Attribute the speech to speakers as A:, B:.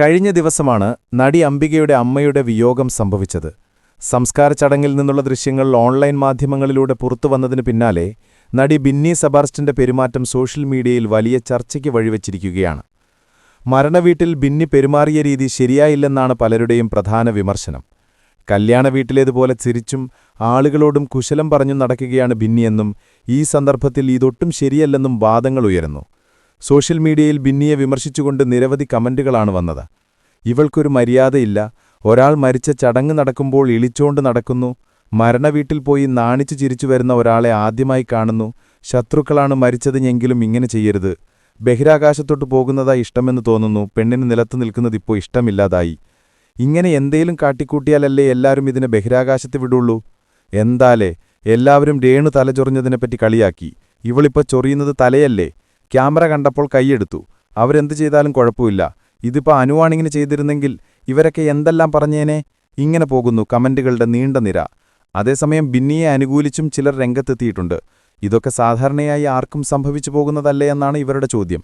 A: കഴിഞ്ഞ ദിവസമാണ് നടി അംബികയുടെ അമ്മയുടെ വിയോഗം സംഭവിച്ചത്. സംസ്കാര ചടങ്ങിൽ നിന്നുള്ള ദൃശ്യങ്ങൾ ഓൺലൈൻ മാധ്യമങ്ങളിലൂടെ പുറത്തു പുറത്തുവന്നതിന് പിന്നാലെ നടി ബിന്നി സെബാസ്റ്റ്യന്റെ പെരുമാറ്റം സോഷ്യൽ മീഡിയയിൽ വലിയ ചർച്ചയ്ക്ക് വഴിവെച്ചിരിക്കുകയാണ്. മരണവീട്ടിൽ ബിന്നി പെരുമാറിയ രീതി ശരിയായില്ലെന്നാണ് പലരുടെയും പ്രധാന വിമർശനം. കല്യാണ വീട്ടിലേതുപോലെ ചിരിച്ചും ആളുകളോടും കുശലം പറഞ്ഞും നടക്കുകയാണ് ബിന്നിയെന്നും ഈ സന്ദർഭത്തിൽ ഇതൊട്ടും ശരിയല്ലെന്നും വാദങ്ങൾ ഉയരുന്നു. സോഷ്യൽ മീഡിയയിൽ ബിന്നിയെ വിമർശിച്ചുകൊണ്ട് നിരവധി കമന്റുകളാണ് വന്നത്. ഇവൾക്കൊരു മര്യാദയില്ല. ഒരാൾ മരിച്ച ചടങ്ങ് നടക്കുമ്പോൾ ഇളിച്ചോണ്ട് നടക്കുന്നു. മരണവീട്ടിൽ പോയി നാണിച്ചു ചിരിച്ചു വരുന്ന ഒരാളെ ആദ്യമായി കാണുന്നു. ശത്രുക്കളാണ് മരിച്ചതിനെങ്കിലും ഇങ്ങനെ ചെയ്യരുത്. ബഹിരാകാശത്തോട്ട് പോകുന്നതാ ഇഷ്ടമെന്ന് തോന്നുന്നു. പെണ്ണിന് നിലത്തു നിൽക്കുന്നതിപ്പോ ഇഷ്ടമില്ലാതായി. ഇങ്ങനെ എന്തേലും കാട്ടിക്കൂട്ടിയാലല്ലേ എല്ലാവരും ഇതിനെ ബഹിരാകാശത്ത് വിടുള്ളൂ? എന്താലേ? എല്ലാവരും രേണു തലചൊറിഞ്ഞതിനെപ്പറ്റി കളിയാക്കി. ഇവളിപ്പോൾ ചൊറിയുന്നത് തലയല്ലേ? ക്യാമറ കണ്ടപ്പോൾ കൈയെടുത്തു. അവരെന്തു ചെയ്താലും കുഴപ്പമില്ല. ഇതിപ്പോ അനുവാണിങ്ങനെ ചെയ്തിരുന്നെങ്കിൽ ഇവരൊക്കെ എന്തെല്ലാം പറഞ്ഞേനെ? ഇങ്ങനെ പോകുന്നു കമന്റുകളുടെ നീണ്ട നിര. അതേസമയം ബിന്നിയെ അനുകൂലിച്ചും ചിലർ രംഗത്തെത്തിയിട്ടുണ്ട്. ഇതൊക്കെ സാധാരണയായി ആർക്കും സംഭവിച്ചു പോകുന്നതല്ലേ എന്നാണ് ഇവരുടെ ചോദ്യം.